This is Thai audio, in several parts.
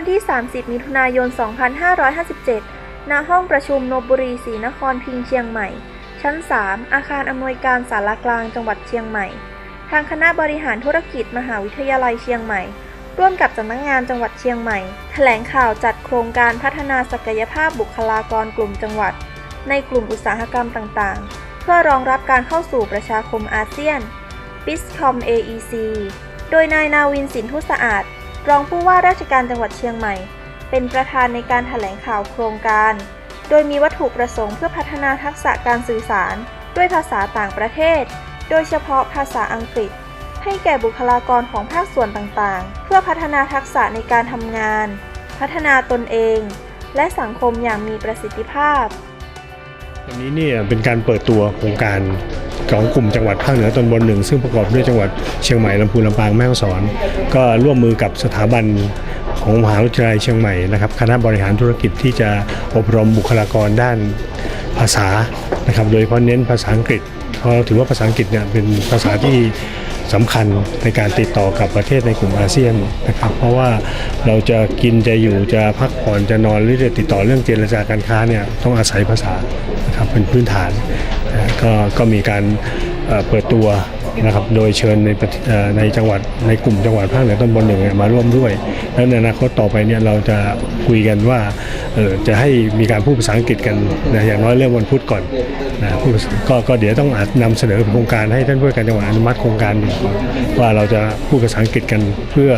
ันที่ 30 มิถุนายน 2557 ณ ห้องประชุมโนบุรีศรีนครพิงเชียงใหม่ ชั้น 3 อาคารอำนวยการสารกลางจังหวัดเชียงใหม่ ทางคณะบริหารธุรกิจมหาวิทยาลัยเชียงใหม่ ร่วมกับสำนักงงานจังหวัดเชียงใหม่ แถลงข่าวจัดโครงการพัฒนาศักยภาพบุคลากรกลุ่มจังหวัด ในกลุ่มอุตสาหกรรมต่างๆ เพื่อรองรับการเข้าสู่ประชาคมอาเซียน BISCOM AEC โดยนายนาวินสินทุสะอาด รองผู้ว่าราชการจังหวัดเชียงใหม่ เป็นประธานในการแถลงข่าวโครงการ โดยมีวัตถุประสงค์เพื่อพัฒนาทักษะการสื่อสาร ด้วยภาษาต่างประเทศ โดยเฉพาะภาษาอังกฤษ ให้แก่บุคลากรของภาคส่วนต่างๆ เพื่อพัฒนาทักษะในการทำงาน พัฒนาตนเอง และสังคมอย่างมีประสิทธิภาพ วันนี้เนี่ยเป็นการเปิดตัวโครงการของกลุ่มจังหวัดภาคเหนือตอนบนหนึ่ง ซึ่งประกอบด้วยจังหวัดเชียงใหม่ลำพูนลำปางแม่ฮ่องสอน ก็ร่วมมือกับสถาบันของมหาวิทยาลัยเชียงใหม่นะครับคณะบริหารธุรกิจที่จะอบรมบุคลากรด้านภาษานะครับโดยเฉพาะเน้นภาษาอังกฤษเพราะถือว่าภาษาอังกฤษเนี่ยเป็นภาษาที่ สำคัญในการติดต่อกับประเทศในกลุ่มอาเซียนนะครับเพราะว่าเราจะกินจะอยู่จะพักผ่อนจะนอนหรือจะติดต่อเรื่องเจรจาการค้าเนี่ยต้องอาศัยภาษานะครับเป็นพื้นฐานก็ก็มีการเปิดตัว นะครับ โดยเชิญในในจังหวัดในกลุ่มจังหวัดภาคเหนือตอนบนหนึ่งมาร่วมด้วย แล้วในอนาคตต่อไปเนี่ยเราจะคุยกันว่าจะให้มีการพูดภาษาอังกฤษกันนะอย่างน้อยเริ่มวันพุธก่อนนะพูดก็ก็เดี๋ยวต้องอาจนำเสนอโครงการให้ท่านผู้การจังหวัดอนุมัติโครงการว่าเราจะพูดภาษาอังกฤษกันเพื่อ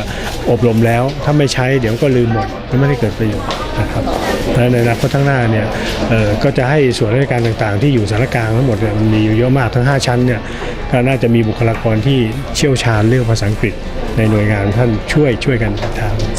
อบรมแล้ว ถ้าไม่ใช้เดี๋ยวก็ลืมหมดไม่ได้เกิดประโยชน์นะครับและในอนาคตข้างหน้าเนี่ยก็จะให้ส่วนราชการต่างๆ ที่อยู่สารกลางทั้งหมดเนี่ยมันมีอยู่เยอะมากทั้ง 5 ชั้นเนี่ย น่าจะมีบุคลากรที่เชี่ยวชาญเรื่องภาษาอังกฤษในหน่วยงานท่านช่วยช่วยกันทำ